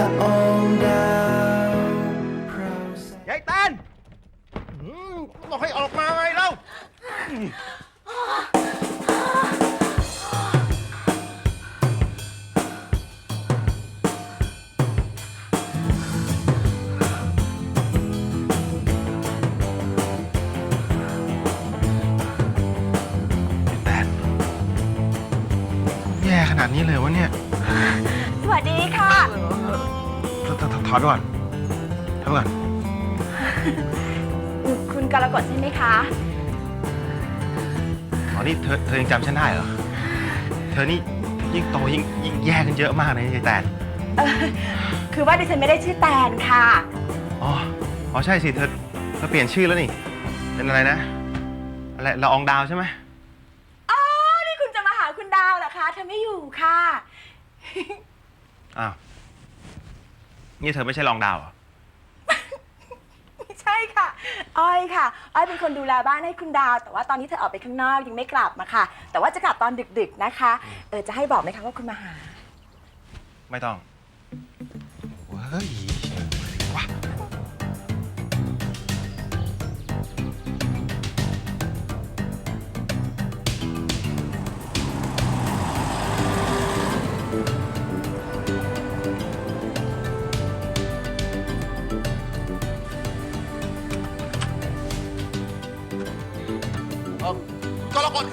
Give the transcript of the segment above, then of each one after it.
ละ ถถถถอยไปก่อนถอยไปก่อน คุณกรกฎใช่ไหมคะ อ๋อนี่เธอเธอยังจำฉันได้เหรอ เธอนี่ยิ่งโตยิ่งยิ่งแย่กันเยอะมากเลยยายแตนเออคือว่าดิฉันไม่ได้ชื่อแตนค่ะ อ๋อ อ๋อใช่สิเธอเธอเปลี่ยนชื่อแล้วนี่ เป็นอะไรนะ อะไรละอองดาวใช่ไหมอ๋อ นี่คุณจะมาหาคุณดาวเหรอคะเธอไม่อยู่ค่ะ อ้าว นี่เธอไม่ใช่รองดาวเหรอไม่ใช่ค่ะ อ้อยค่ะ อ้อยเป็นคนดูแลบ้านให้คุณดาว แต่ว่าตอนนี้เธอออกไปข้างนอกยังไม่กลับมาค่ะ แต่ว่าจะกลับตอนดึกๆนะคะ เออจะให้บอกไหมคะว่าคุณมาหา ไม่ต้องเฮ้ย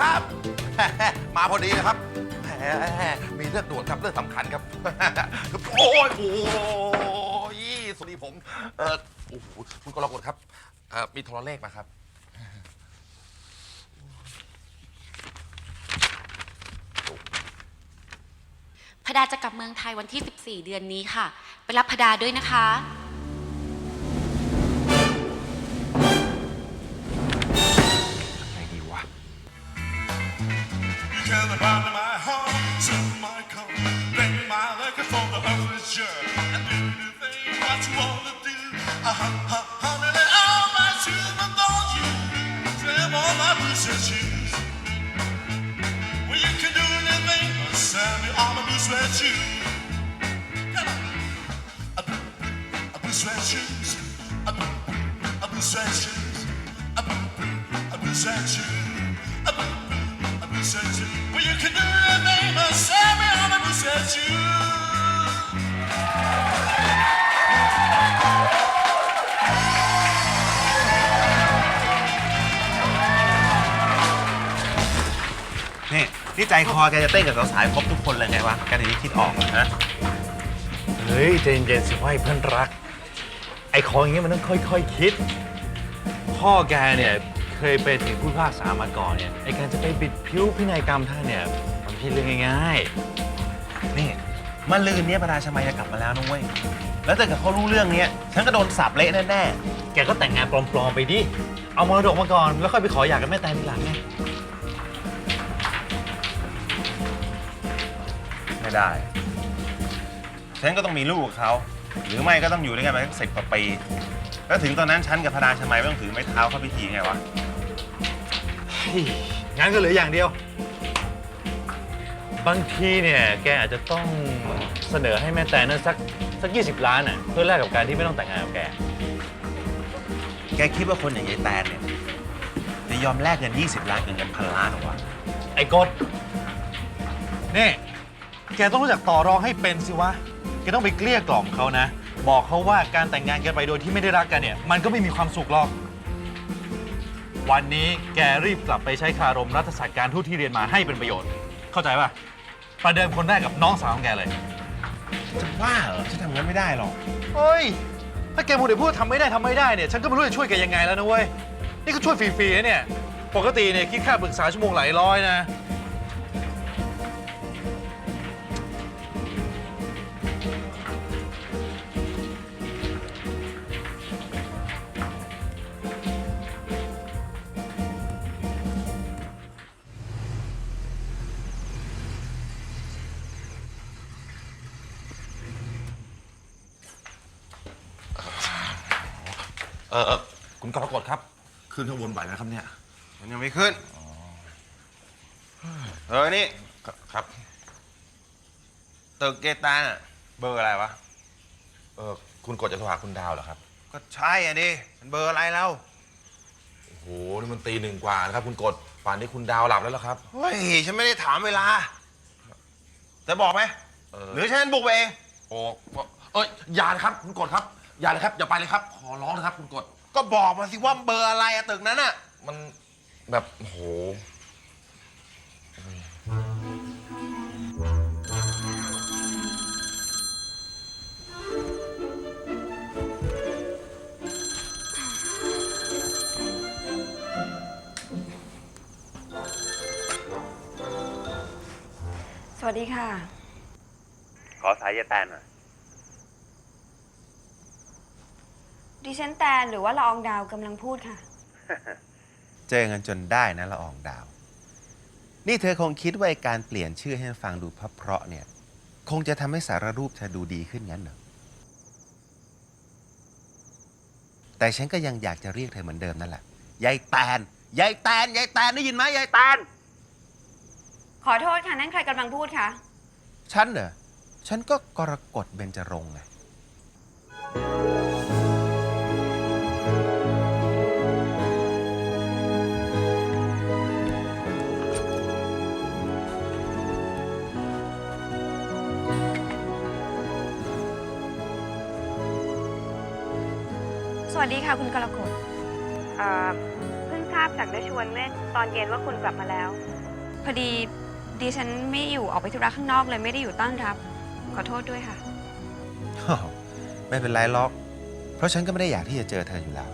ครับ มาพอดีนะครับแหมมีเรื่องด่วนครับเรื่องสำคัญครับ โอ้ยโอ้ยสวัสดีผมเออโอ้โหคุณกรกฎครับเอ่อมีโทรเลขมาครับ พดาจะกลับเมืองไทยวันที่ 14 เดือนนี้ค่ะ ไปรับพดาด้วยนะคะ ha, ha. ใจคอแกจะเต้นกับสาวๆครบทุกคนเลยไงวะแกถึงคิดออกอะฮะเฮ้ยใจเย็นๆสิว่าเพื่อนรัก ไอ้ของอย่างเงี้ยมันต้องค่อยๆคิด พ่อแกเนี่ยเคยเป็นถึงผู้พิพากษามาก่อนเนี่ยไอ้การจะไปบิดผิวพินัยกรรมท่านเนี่ยมันไม่เรื่องง่ายนี่มาลืนเนี้ยประธาชมัยจะกลับมาแล้วนะเว้ยแล้วถ้าเกิดเขารู้เรื่องเนี้ยฉันก็โดนสับเละแน่ๆ แกก็แต่งงานปลอมๆไปดิ เอามรดกมาก่อน แล้วค่อยไปขอหย่ากับแม่แตนทีหลังไง ๆไม่ได้ ฉันก็ต้องมีลูกกับเขา หรือไม่ก็ต้องอยู่ด้วยกันไปสักสิบกว่าปี แล้วถึงตอนนั้นฉันกับพระดาชมัยไม่ต้องถือไม้เท้าเข้าพิธีไงวะ เฮ้ยงั้นก็เหลืออย่างเดียว บางทีเนี่ยแกอาจจะต้องเสนอให้แม่แตนนั้นสักสัก20ล้านอะเพื่อแลกกับการที่ไม่ต้องแต่งงานกับแก แกคิดว่าคนอย่างยายแตนเนี่ยจะยอมแลกเงิน 20 ล้านกับเงินพันล้านเหรอวะ ไอ้กดนี่ แกต้องรู้จักต่อรองให้เป็นสิวะ แกต้องไปเกลี้ยกล่อมเขานะ บอกเขาว่าการแต่งงานกันไปโดยที่ไม่ได้รักกันเนี่ย มันก็ไม่มีความสุขหรอก วันนี้แกรีบกลับไปใช้คารมรัฐศาสตร์การทูตที่เรียนมาให้เป็นประโยชน์ เข้าใจป่ะ ประเดิมคนแรกกับน้องสาวของแกเลย จะว่าเหรอฉันทำงั้นไม่ได้หรอก เฮ้ย ถ้าแกมูดแต่พูดทำไม่ได้ทำไม่ได้เนี่ย ฉันก็ไม่รู้จะช่วยแกยังไงแล้วนะเว้ย นี่ก็ช่วยฟรีๆนะเนี่ย ปกติเนี่ยคิดค่าปรึกษาชั่วโมงหลายร้อยนะ เออเออคุณกรกฎครับ ขึ้นข้างบนไหวไหมครับเนี่ย มันยังไม่ขึ้น เออ นี่ครับครับ ตึกเกตาน่ะเบอร์อะไรวะ เออคุณกดจะโทรหาคุณดาวเหรอครับก็ใช่อะดิมันเบอร์อะไรแล้วโอ้โหนี่มันตีหนึ่งกว่านะครับ คุณกดป่านนี้คุณดาวหลับแล้วเหรอครับ เฮ้ย ฉันไม่ได้ถามเวลา จะบอกไหม เออ หรือฉันบุกไปเอง โอ้เอ้ยอย่าเลยครับ คุณกดครับ อย่าเลยครับ อย่าไปเลยครับ ขอร้องนะครับคุณกดก็บอกมาสิว่าเบอร์อะไรอะตึกนั้นอะมันแบบโอ้โหสวัสดีค่ะ ขอสายยายแตนหน่อย ดิฉันแตนหรือว่าละอองดาวกำลังพูดค่ะ เจอกันจนได้นะละอองดาว นี่เธอคงคิดว่าไอ้การเปลี่ยนชื่อให้ฟังดูเพราะๆเนี่ย คงจะทำให้สารรูปเธอดูดีขึ้นงั้นเหรอ แต่ฉันก็ยังอยากจะเรียกเธอเหมือนเดิมนั่นแหละ ยายแตน ยายแตน ยายแตนได้ยินไหมยายแตน ขอโทษค่ะ นั่นใครกำลังพูดคะฉันเหรอ ฉันก็กรกฎเบญจรงค์ไง สดีค่ะคุณกรกฎเอ่อเพิ่งทราบจากได้ชวนเมื่อตอนเย็นว่าคุณกลับมาแล้ว พอดีดิฉันไม่อยู่ออกไปธุระข้างนอกเลยไม่ได้อยู่ต้อนรับ ขอโทษด้วยค่ะไม่เป็นไรหรอก เพราะฉันก็ไม่ได้อยากที่จะเจอเธออยู่แล้ว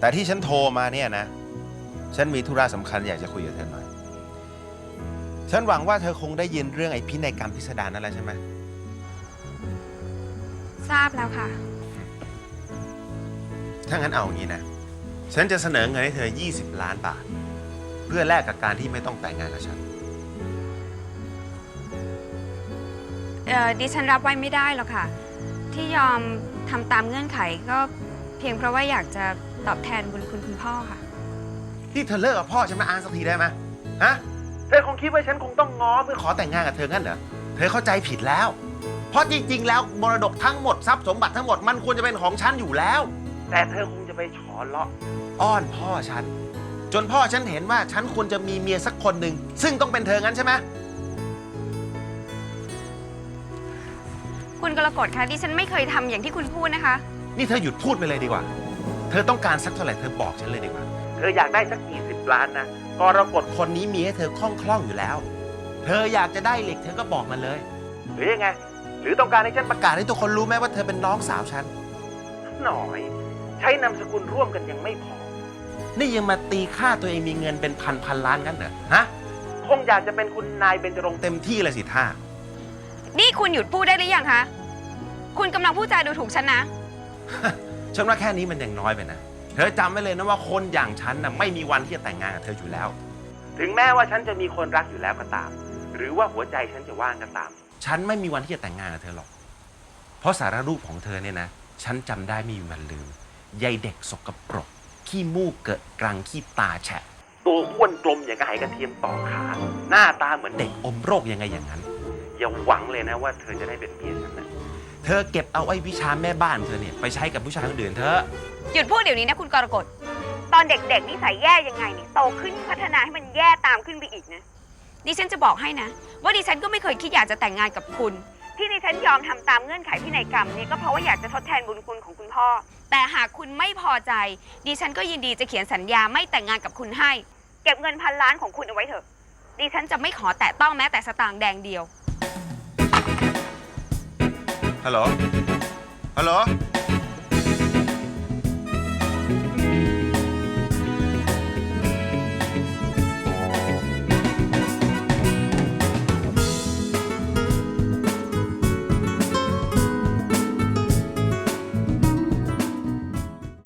แต่ที่ฉันโทรมาเนี่ยนะ ฉันมีธุระสำคัญอยากจะคุยกับเธอหน่อย ฉันหวังว่าเธอคงได้ยินเรื่องไอ้พินัยกรรมพิสดารนั่นแหละใช่ไหม ทราบแล้วค่ะ ถ้างั้นเอาอย่างนี้นะ ฉันจะเสนอเงินให้เธอ 20 ล้านบาท เพื่อแลกกับการที่ไม่ต้องแต่งงานกับฉัน เอ่อดิฉันรับไว้ไม่ได้หรอกค่ะ ที่ยอมทำตามเงื่อนไขก็เพียงเพราะว่าอยากจะตอบแทนบุญคุณคุณพ่อค่ะ ที่เธอเลิกกับพ่อฉันมาอ่านสักทีได้ไหมฮะ เธอคงคิดว่าฉันคงต้องง้อเพื่อขอแต่งงานกับเธองั้นเหรอ เธอเข้าใจผิดแล้ว เพราะจริงๆ แล้วมรดกทั้งหมดทรัพย์สมบัติทั้งหมดมันควรจะเป็นของฉันอยู่แล้ว แต่เธอคงจะไปฉอเลาะอ้อนพ่อฉัน จนพ่อฉันเห็นว่าฉันควรจะมีเมียสักคนหนึ่งซึ่งต้องเป็นเธองั้นใช่ไหมคุณกรกฎคะดิฉันไม่เคยทำอย่างที่คุณพูดนะคะ นี่เธอหยุดพูดไปเลยดีกว่า เธอต้องการสักเท่าไหร่เธอบอกฉันเลยดีกว่า เธออยากได้สักกี่สิบล้านนะกรกฎคนนี้มีให้เธอคล่องคล่องๆอยู่แล้ว เธออยากจะได้เหล็กเธอก็บอกมาเลย หรือยังไง หรือต้องการให้ฉันประกาศให้ทุกคนรู้ไหมว่าเธอเป็นน้องสาวฉัน หน่อย ใช้นามสกุลร่วมกันยังไม่พอ นี่ยังมาตีค่าตัวเองมีเงินเป็นพันพันล้านกันเหรอฮะคงอยากจะเป็นคุณนายเบญจรงค์เต็มที่เลยสิท่านี่คุณหยุดพูดได้หรือยังคะ คุณกำลังพูดจาดูถูกฉันนะ ฉันว่าแค่นี้มันยังน้อยไปนะ เธอจำไว้เลยนะว่าคนอย่างฉันน่ะไม่มีวันที่จะแต่งงานกับเธออยู่แล้ว ถึงแม้ว่าฉันจะมีคนรักอยู่แล้วก็ตาม หรือว่าหัวใจฉันจะว่างก็ตาม ฉันไม่มีวันที่จะแต่งงานกับเธอหรอก เพราะสารรูปของเธอเนี่ยนะ ฉันจำได้ไม่มีวันลืม ยายเด็กสกปรก ขี้มูกเกิดกรังขี้ตาแฉะ ตัวอ้วนกลมอย่างกับไหกระเทียมต่อขา หน้าตาเหมือนเด็กอมโรคยังไงอย่างนั้น อย่าหวังเลยนะว่าเธอจะได้เป็นเมียฉันนะเธอเก็บเอาไอ้วิชาแม่บ้านเธอเนี่ยไปใช้กับผู้ชายคนอื่นเถอะ หยุดพูดเดี๋ยวนี้นะคุณกรกฎ ตอนเด็กๆนิสัยแย่ยังไงเนี่ยโตขึ้นพัฒนาให้มันแย่ตามขึ้นไปอีกนะ ดิฉันจะบอกให้นะ ว่าดิฉันก็ไม่เคยคิดอยากจะแต่งงานกับคุณ ที่ดิฉันยอมทำตามเงื่อนไขพินัยกรรมนี่ก็เพราะว่าอยากจะทดแทนบุญคุณของคุณพ่อ แต่หากคุณไม่พอใจ ดิฉันก็ยินดีจะเขียนสัญญาไม่แต่งงานกับคุณให้ เก็บเงินพันล้านของคุณเอาไว้เถอะ ดิฉันจะไม่ขอแตะต้องแม้แต่สตางค์แดงเดียว ฮัลโหล ฮัลโหล